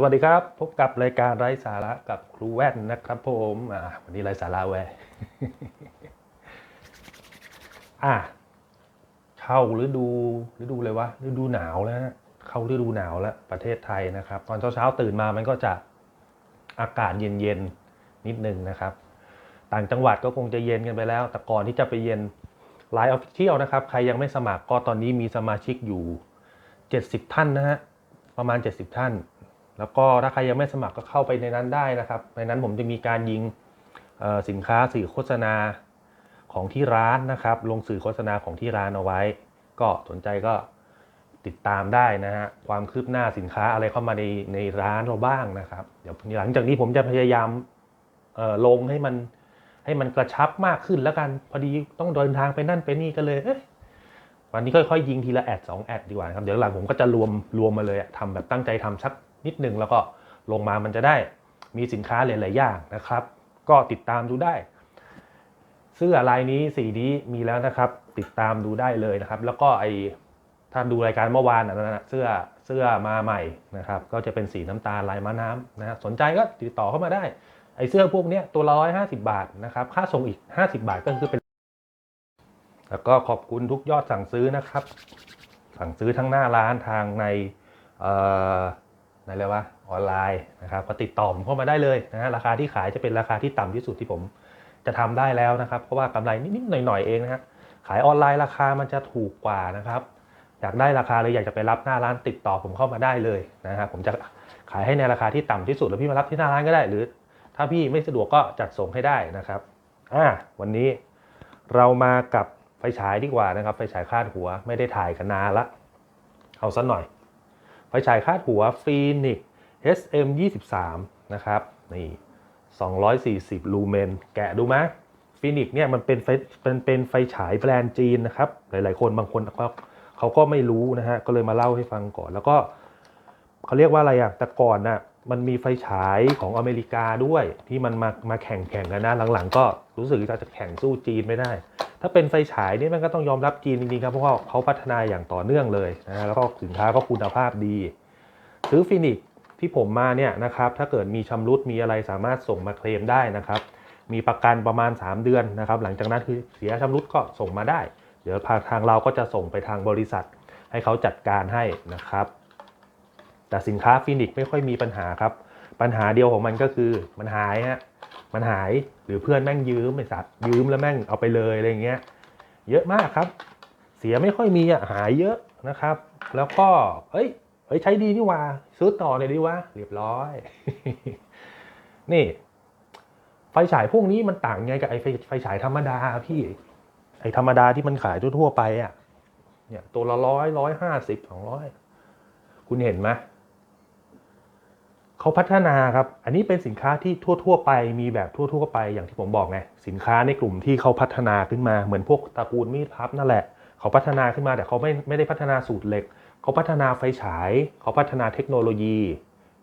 สวัสดีครับ พบกับรายการไร้สาระกับครูแว่นนะครับผมวันนี้ไร้สาระแวอะเข้าฤดูฤดูเลยวะฤดูหนาวแล้วนะเข้าฤดูหนาวแล้วประเทศไทยนะครับ ตอนเช้าๆตื่นมามันก็จะอากาศเย็นๆนิดนึงนะครับ ต่างจังหวัดก็คงจะเย็นกันไปแล้ว แต่ก่อนที่จะไปเย็นไลน์ออฟฟิเชียลนะครับ ใครยังไม่สมัครก็ตอนนี้มีสมาชิกอยู่ 70 ท่านนะฮะประมาณ 70 ท่าน แล้วก็ถ้าใครยังไม่สมัครก็เข้าไปในนั้นได้นะครับ ในนั้นผมจะมีการยิงสินค้าสื่อโฆษณาของที่ร้านนะครับ ลงสื่อโฆษณาของที่ร้านเอาไว้ ก็สนใจก็ติดตามได้นะฮะความคืบหน้าสินค้าอะไรเข้ามาในในร้านเราบ้างนะครับ เดี๋ยวหลังจากนี้ผมจะพยายามลงให้มันให้มันกระชับมากขึ้นแล้วกันพอดีต้องเดินทางไปนั่นไปนี่ก็เลยเวันนี้ค่อยๆยิงทีละแอดสองแอดดีกว่านะครับเดี๋ยวหลังผมก็จะรวมรวมมาเลยอะทำแบบตั้งใจทำสัก นิดนึงแล้วก็ลงมามันจะได้มีสินค้าหลาย ๆ อย่างนะครับ ก็ติดตามดูได้ เสื้อลายนี้สีนี้มีแล้วนะครับ ติดตามดูได้เลยนะครับ แล้วก็ไอท่านดูรายการเมื่อวานนะนะเสื้อเสื้อมาใหม่นะครับ ก็จะเป็นสีน้ำตาลลายม้าน้ำนะฮะสนใจก็ติดต่อเข้ามาได้ไอเสื้อพวกนี้ตัวละร้อยห้าสิบาทนะครับ ค่าส่งอีก50บาทก็คือเป็น แล้วก็ขอบคุณทุกยอดสั่งซื้อนะครับ สั่งซื้อทั้งหน้าร้านทางใน เอ่อในอะไรวะออนไลน์นะครับก็ติดต่อผมเข้ามาได้เลยนะฮะราคาที่ขายจะเป็นราคาที่ต่ำที่สุดที่ผมจะทำได้แล้วนะครับ เพราะว่ากำไรนิดๆหน่อยๆเองนะฮะขายออนไลน์ราคามันจะถูกกว่านะครับ อยากได้ราคาเลยอยากจะไปรับหน้าร้านติดต่อผมเข้ามาได้เลยนะฮะผมจะขายให้ในราคาที่ต่ำที่สุดแล้วพี่มารับที่หน้าร้านก็ได้หรือ ถ้าพี่ไม่สะดวกก็จัดส่งให้ได้นะครับอ่าวันนี้เรามากับไฟฉายดีกว่านะครับไฟฉายคาดหัวไม่ได้ถ่ายกันนานละเอาสักหน่อย ไฟฉายคาดหัวฟีนิก SM 23 นะครับนี่240 ลูเมน แกะดูไหมฟีนิกเนี่ยมันเป็นไฟเป็นเป็นไฟฉายแบรนด์จีนนะครับ หลายๆคนบางคนเขาเขาก็ไม่รู้นะฮะ ก็เลยมาเล่าให้ฟังก่อน แล้วก็เขาเรียกว่าอะไรอะแต่ก่อนน่ะมันมีไฟฉายของอเมริกาด้วยที่มันมามาแข่งแข่งกันนะ หลังๆ ก็รู้สึกว่าจะแข่งสู้จีนไม่ได้ ถ้าเป็นไฟฉายนี่มันก็ต้องยอมรับจีนจริงๆครับเพราะว่าเขาพัฒนาอย่างต่อเนื่องเลยนะฮะแล้วก็สินค้าก็คุณภาพดีซื้อฟินิกที่ผมมาเนี่ยนะครับถ้าเกิดมีชำรุดมีอะไรสามารถส่งมาเคลมได้นะครับมีประกันประมาณ 3 เดือนนะครับหลังจากนั้นคือเสียชำรุดก็ส่งมาได้ เดี๋ยวทางเราก็จะส่งไปทางบริษัท ให้เขาจัดการให้นะครับ แต่สินค้าฟินิกไม่ค่อยมีปัญหาครับ ปัญหาเดียวของมันก็คือมันหายฮะมันหายหรือเพื่อนแม่งยืมไอ้สัตว์ยืมแล้วแม่งเอาไปเลยอะไรอย่างเงี้ยเยอะมากครับ เสียไม่ค่อยมีอะหายเยอะนะครับ แล้วก็เอ้ยเอ้ยใช้ดีนี่ว่าซื้อต่อเลยดีวะเรียบร้อย นี่ ไฟฉายพวกนี้มันต่างไงกับไอ้ไฟไฟฉายธรรมดาพี่ไอ้ธรรมดาที่มันขายทั่วๆไปอะเนี่ยตัวละร้อยร้อยห้าสิบสองร้อยคุณเห็นไหม เขาพัฒนาครับ อันนี้เป็นสินค้าที่ทั่ว ๆ ไปมีแบบทั่ว ๆ ไปอย่างที่ผมบอกไงสินค้าในกลุ่มที่เขาพัฒนาขึ้นมาเหมือนพวกตระกูลมีดพับนั่นแหละ เขาพัฒนาขึ้นมาแต่เขาไม่ไม่ได้พัฒนาสูตรเหล็ก เขาพัฒนาไฟฉาย เขาพัฒนาเทคโนโลยี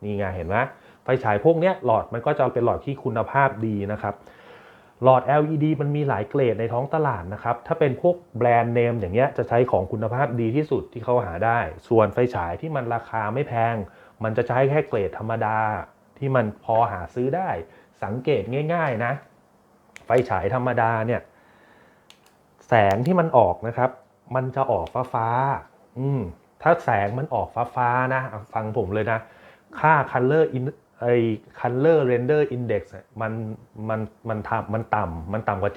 นี่ไงเห็นไหมไฟฉายพวกเนี้ยหลอดมันก็จะเป็นหลอดที่คุณภาพดีนะครับหลอด LED มันมีหลายเกรดในท้องตลาดนะครับ ถ้าเป็นพวกแบรนด์เนมอย่างเงี้ยจะใช้ของคุณภาพดีที่สุดที่เขาหาได้ ส่วนไฟฉายที่มันราคาไม่แพง มันจะใช้แค่เกรดธรรมดาที่มันพอหาซื้อได้ สังเกตง่าย ๆนะ ไฟฉายธรรมดาเนี่ย แสงที่มันออกนะครับ มันจะออกฟ้าฟ้าๆอืมถ้าแสงมันออกฟ้าฟ้าๆนะ ฟังผมเลยนะ ค่า color in ไอ้ color render index เนี่ยมันมันมันทำมันต่ำมันต่ำกว่า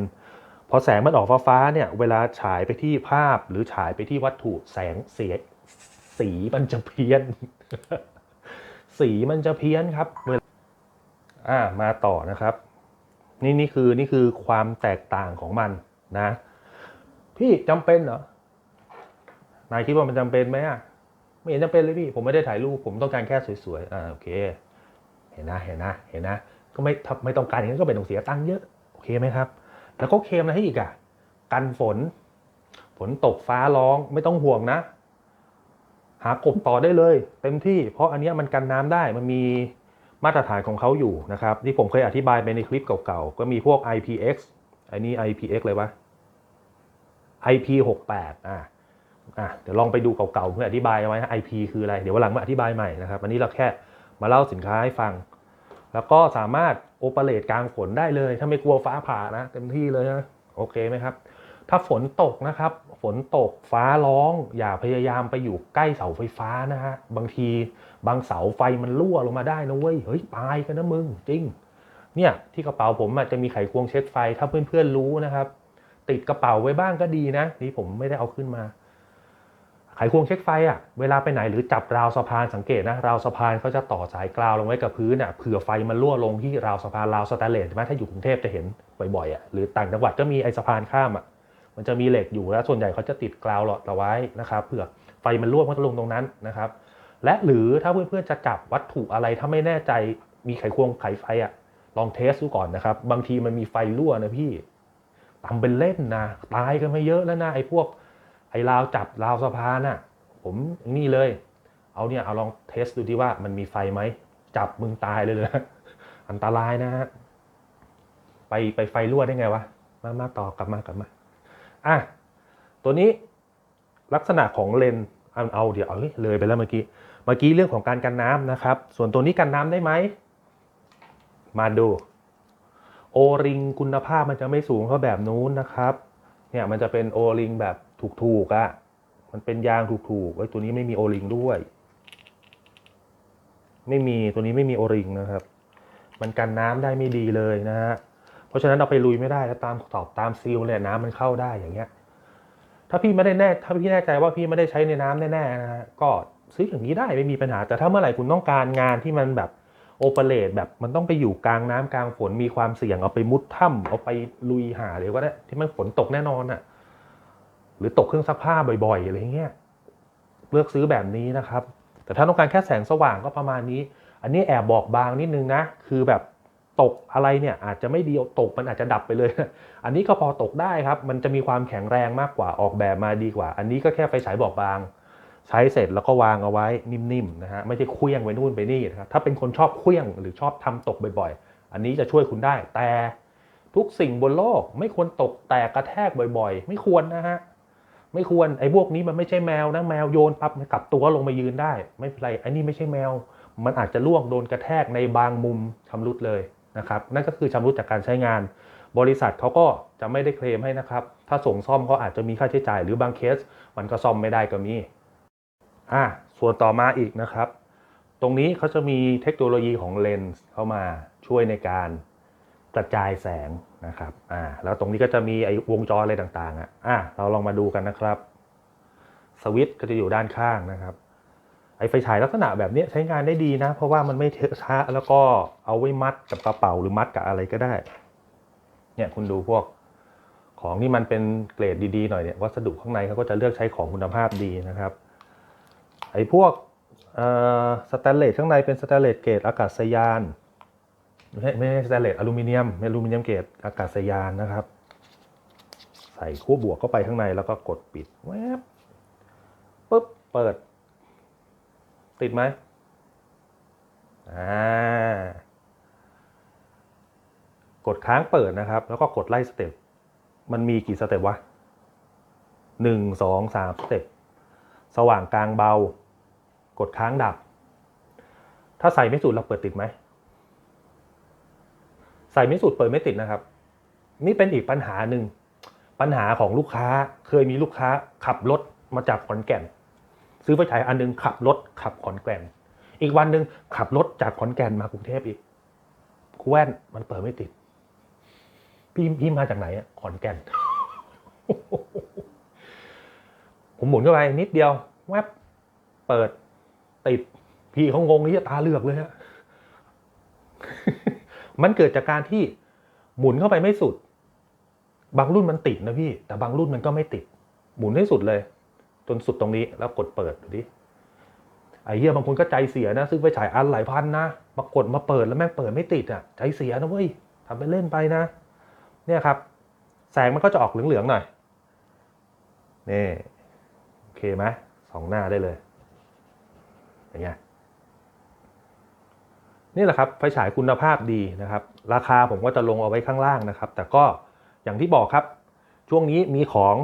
70%พอแสงมันออกฟ้าฟ้าๆเนี่ย เวลาฉายไปที่ภาพหรือฉายไปที่วัตถุแสงเสีย สีมันจะเพี้ยน สีมันจะเพี้ยนครับเอ่ามาต่อนะครับ นี่นี่คือนี่คือความแตกต่างของมันนะ พี่จำเป็นเหรอนายคิดว่ามันจำเป็นไหมอะไม่เห็นจำเป็นเลยพี่ ผมไม่ได้ถ่ายรูปผมต้องการแค่สวยๆอ่าโอเค เห็นนะเห็นนะเห็นนะก็ไม่ไม่ต้องการอย่างนั้นก็เป็นต้องเสียตังค์เยอะโอเคไหมครับ แล้วก็เคลมอะไรให้อีกอะกันฝน ฝนตกฟ้าร้องไม่ต้องห่วงนะากบต่อได้เลย เต็มที่เพราะอันนี้มันกันน้ำได้มันมีมาตรฐานของเขาอยู่นะครับที่ผมเคยอธิบายไปในคลิปเก่าๆ ก็มีพวก IPX อันนี้ IPX เลยวะ IP68 อะอะเดี๋ยวลองไปดูเก่าๆเพื่ออธิบายเอาไว้ฮะ IP คืออะไร เดี๋ยววันหลังมาอธิบายใหม่นะครับอันนี้เราแค่มาเล่าสินค้าให้ฟัง แล้วก็สามารถโอเปเรตกลางฝนได้เลย ถ้าไม่กลัวฟ้าผ่านะเต็มที่เลยนะโอเคไหมครับ ถ้าฝนตกนะครับ ฝนตกฟ้าร้อง อย่าพยายามไปอยู่ใกล้เสาไฟฟ้านะฮะบางทีบางเสาไฟมันรั่วลงมาได้นะเว้ยเฮ้ยตายกันนะมึงจริง เนี่ยที่กระเป๋าผมอาจจะมีไขควงเช็คไฟ ถ้าเพื่อนๆรู้นะครับ ติดกระเป๋าไว้บ้างก็ดีนะนี่ผมไม่ได้เอาขึ้นมา ไขควงเช็คไฟอะ่ะเวลาไปไหนหรือจับราวสะพานสังเกตนะราวสะพานเขาจะต่อสายกราวลงไว้กับพื้นอะเผื่อไฟมันรั่วลงที่ราวสะพานราวสแตนเลสใช่ไหมถ้าอยู่กรุงเทพจะเห็นบ่อยๆอะหรือต่างจังหวัดก็มีไอสะพานข้ามอะ มันจะมีเหล็กอยู่แล้วส่วนใหญ่เขาจะติดกราวหลอดเอาไว้นะครับเผื่อไฟมันรั่วมันก็ลงตรงนั้นนะครับ และหรือถ้าเพื่อนๆจะจับวัตถุอะไรถ้าไม่แน่ใจมีไขควงไขไฟอะลองเทสดูก่อนนะครับ บางทีมันมีไฟรั่วนะพี่ทำเป็นเล่นนะตายกันมาเยอะแล้วนะไอ้พวกไอ้ราวจับราวสะพานอะ ผมนี่เลย เอาเนี่ยเอาลองเทสดูที่ว่ามันมีไฟไหมจับมึงตายเลยเลยอันตรายนะฮะไปไปไฟรั่วได้ไงวะมามาต่อกลับมากลับมา อะตัวนี้ลักษณะของเลนส์เอาเอาเดี๋ยวเอเฮ้ยเลยไปแล้วเมื่อกี้เมื่อกี้เรื่องของการกันน้ำนะครับ ส่วนตัวนี้กันน้ำได้ไหมมาดูโอริงคุณภาพมันจะไม่สูงเท่าแบบนู้นนะครับ เนี่ยมันจะเป็นโอริงแบบถูกๆอะ่ะ มันเป็นยางถูกๆไอ้ยตัวนี้ไม่มีโอริงด้วย ไม่มีตัวนี้ไม่มีโอริงนะครับ มันกันน้ำได้ไม่ดีเลยนะฮะ ราะฉะนั้นเราไปลุยไม่ได้แล้วตามตอบตามซีลเนี่ยน้ำมันเข้าได้อย่างเงี้ย ถ้าพี่ไม่ได้แน่ ถ้าพี่แน่ใจว่าพี่ไม่ได้ใช้ในน้ำแน่ๆนะฮะก็ซื้ออย่างนี้ได้ไม่มีปัญหา แต่ถ้าเมื่อไหร่คุณต้องการงานที่มันแบบโอเปเรตแบบมันต้องไปอยู่กลางน้ำกลางฝนมีความเสี่ยงเอาไปมุดถ้ำเอาไปลุยหาเลยก็ได้ที่มันฝนตกแน่นอนอะหรือตกเครื่องซักผ้าบ่อยๆอะไรเงี้ยเลือกซื้อแบบนี้นะครับ แต่ถ้าต้องการแค่แสงสว่างก็ประมาณนี้ อันนี้แอบบอกบางนิดนึงนะ คือแบบ ตกอะไรเนี่ยอาจจะไม่ดีตกมันอาจจะดับไปเลย อันนี้ก็พอตกได้ครับ มันจะมีความแข็งแรงมากกว่าออกแบบมาดีกว่า อันนี้ก็แค่ไฟฉายบอกบาง ใช้เสร็จแล้วก็วางเอาไว้นิ่มๆนะฮะไม่ใช่เคลี้ยงไว้นู่นไปนี่นะครับถ้าเป็นคนชอบเคลี้ยงหรือชอบทำตกบ่อยๆ อันนี้จะช่วยคุณได้ แต่ทุกสิ่งบนโลกไม่ควรตกแตกกระแทกบ่อยๆ ไม่ควรนะฮะไม่ควรไอ้พวกนี้มันไม่ใช่แมวนะแมวโยนปั๊บมันกลับตัวลงมายืนได้ ไม่เป็นไรไอ้นี่ไม่ใช่แมว มันอาจจะล่วงโดนกระแทกในบางมุมชำรุดเลย นะครับนั่นก็คือชำรุดจากการใช้งาน บริษัทเขาก็จะไม่ได้เคลมให้นะครับ ถ้าส่งซ่อมเขาอาจจะมีค่าใช้จ่าย หรือบางเคสมันก็ซ่อมไม่ได้ก็มีอะส่วนต่อมาอีกนะครับ ตรงนี้เขาจะมีเทคโนโลยีของเลนส์เข้ามาช่วยในการกระจายแสงนะครับอ่าแล้วตรงนี้ก็จะมีไอ้วงจรอะไรต่างๆอะอะเราลองมาดูกันนะครับ สวิตช์ก็จะอยู่ด้านข้างนะครับ ไอ้ไฟฉายลักษณะแบบนี้ใช้งานได้ดีนะ เพราะว่ามันไม่เทอะช้าแล้วก็เอาไว้มัดกับกระเป๋าหรือมัดกับอะไรก็ได้ เนี่ยคุณดูพวกของที่มันเป็นเกรดดีๆหน่อยเนี่ยวัสดุข้างในเขาก็จะเลือกใช้ของคุณภาพดีนะครับ ไอ้พวกสแตนเลสข้างในเป็นสแตนเลสเกรดอากาศยานไม่ใช่ไม่ใช่สแตนเลสอลูมิเนียมอลูมิเนียมเกรดอากาศยานนะครับ ใส่ขั้วบวกเข้าไปข้างในแล้วก็กดปิดแวบปุ๊บเปิด ติดไหมอ่ากดค้างเปิดนะครับ แล้วก็กดไล่สเต็ปมันมีกี่สเต็ปวะหนึ่งสองสามสเต็ปสว่างกลางเบา กดค้างดับ ถ้าใส่ไม่สุดเราเปิดติดไหม ใส่ไม่สุดเปิดไม่ติดนะครับ นี่เป็นอีกปัญหาหนึ่ง ปัญหาของลูกค้าเคยมีลูกค้าขับรถมาจากขอนแก่น ซื้อไฟฉายอันหนึงขับรถขับขอนแก่น อีกวันหนึ่งขับรถจากขอนแก่นมากรุงเทพอีกแว่นมันเปิดไม่ติด พี่พี่มาจากไหนอะขอนแก่น ผมหมุนเข้าไปนิดเดียว แวบเปิดติด พี่เขางงที่ตาเลือกเลยฮะมันเกิดจากการที่หมุนเข้าไปไม่สุด บางรุ่นมันติดนะพี่ แต่บางรุ่นมันก็ไม่ติด หมุนให้สุดเลย จนสุดตรงนี้แล้วกดเปิดดูดิไอ้เหี้ยบางคนก็ใจเสียนะ ซึ่งไปฉายอันหลายพันนะมากดมาเปิดแล้วแม่งเปิดไม่ติดอะใจเสียนะเว้ยทำไปเล่นไปนะ เนี่ยครับ แสงมันก็จะออกเหลืองๆหน่อยนี่โอเคไหมสองหน้าได้เลยอย่างเงี้ยนี่แหละครับไฟฉายคุณภาพดีนะครับ ราคาผมก็จะลงเอาไว้ข้างล่างนะครับ แต่ก็อย่างที่บอกครับ ช่วงนี้มีของ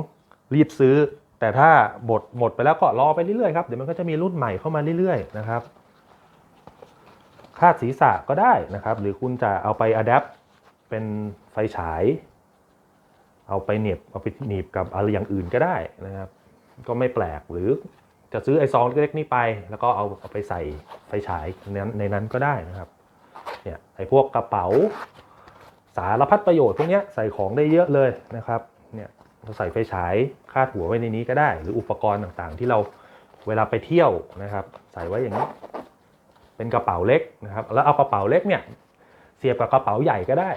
รีบซื้อ แต่ถ้าบทหมดไปแล้วก็รอไปเรื่อยๆครับเดี๋ยวมันก็จะมีรุ่นใหม่เข้ามาเรื่อยๆนะครับคาดศีรษะก็ได้นะครับ หรือคุณจะเอาไปอัดแอปเป็นไฟฉาย เอาไปเหน็บเอาไปหนีบกับอะไรอย่างอื่นก็ได้นะครับ ก็ไม่แปลกหรือจะซื้อไอซองเล็กๆนี้ไป แล้วก็เอาเอาไปใส่ไฟฉายในนั้นในนั้นก็ได้นะครับเนี่ยไอพวกกระเป๋าสารพัดประโยชน์พวกนี้ใส่ของได้เยอะเลยนะครับ เราใส่ไฟฉายคาดหัวไว้ในนี้ก็ได้ หรืออุปกรณ์ต่างๆ ที่เราเวลาไปเที่ยวนะครับ ใส่ไว้อย่างนี้ เป็นกระเป๋าเล็กนะครับ แล้วเอากระเป๋าเล็กเนี่ยเสียบกับกระเป๋าใหญ่ก็ได้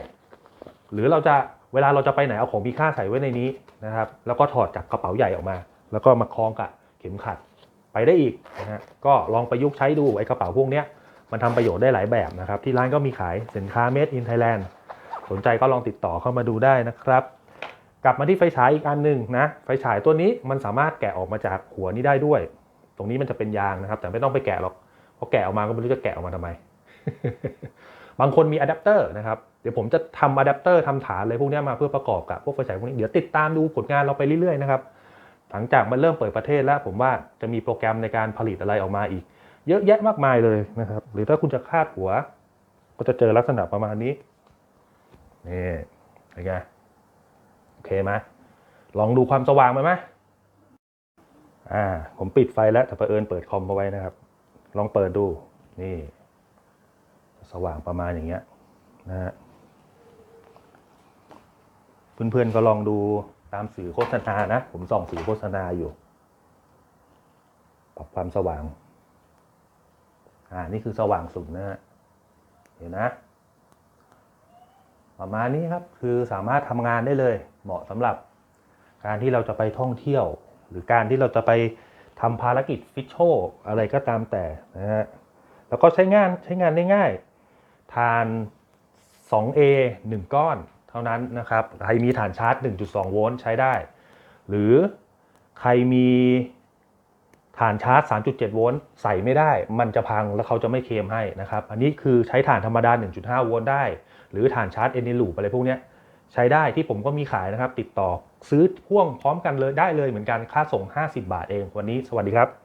หรือเราจะเวลาเราจะไปไหนเอาของมีค่าใส่ไว้ในนี้นะครับ แล้วก็ถอดจากกระเป๋าใหญ่ออกมา แล้วก็มาคล้องกับเข็มขัดไปได้อีกนะฮะก็ลองประยุกต์ใช้ดูไอ้กระเป๋าพวกเนี้ยมันทำประโยชน์ได้หลายแบบนะครับ ที่ร้านก็มีขายสินค้า made in Thailand สนใจก็ลองติดต่อเข้ามาดูได้นะครับ กลับมาที่ไฟฉายอีกอันหนึ่งนะ ไฟฉายตัวนี้มันสามารถแกะออกมาจากหัวนี้ได้ด้วย ตรงนี้มันจะเป็นยางนะครับ แต่ไม่ต้องไปแกะหรอกเพราะแกะออกมาก็ไม่รู้จะแกะออกมาทำไม บางคนมีอะแดปเตอร์นะครับ เดี๋ยวผมจะทำอะแดปเตอร์ทำฐานอะไรพวกนี้มาเพื่อประกอบกับพวกไฟฉายพวกนี้ เดี๋ยวติดตามดูผลงานเราไปเรื่อยๆนะครับ หลังจากมันเริ่มเปิดประเทศแล้ว ผมว่าจะมีโปรแกรมในการผลิตอะไรออกมาอีก เยอะแยะมากมายเลยนะครับ หรือถ้าคุณจะคาดหัว ก็จะเจอลักษณะประมาณนี้ นี่เป็นไงโอ เคไหมลองดูความสว่างไหมไหมอ่า ผมปิดไฟแล้วแต่เผอิญเปิดคอมเอาไว้นะครับ ลองเปิดดู นี่ สว่างประมาณอย่างเงี้ยนะฮะเพื่อนๆก็ลองดูตามสื่อโฆษณานะ ผมส่องสื่อโฆษณาอยู่ ปรับความสว่าง อ่า นี่คือสว่างสุดนะฮะ เห็นนะ ประมาณนี้ครับ คือสามารถทำงานได้เลย เหมาะสำหรับการที่เราจะไปท่องเที่ยว หรือการที่เราจะไปทำภารกิจฟิชโชอะไรก็ตามแต่นะฮะแล้วก็ใช้งานใช้งานได้ง่าย ทาน 2A 1 ก้อนเท่านั้นนะครับใครมีฐานชาร์จ 1.2 โวลต์ใช้ได้ หรือใครมีฐานชาร์จ 3.7 โวลต์ใส่ไม่ได้ มันจะพังแล้วเขาจะไม่เคลมให้นะครับ อันนี้คือใช้ฐานธรรมดา 1.5 โวลต์ได้ หรือฐานชาร์จเอเนลูปอะไรพวกเนี้ย ใช้ได้ที่ผมก็มีขายนะครับ ติดต่อซื้อพ่วงพร้อมกันเลยได้เลยเหมือนกันค่าส่ง 50 บาทเอง วันนี้สวัสดีครับ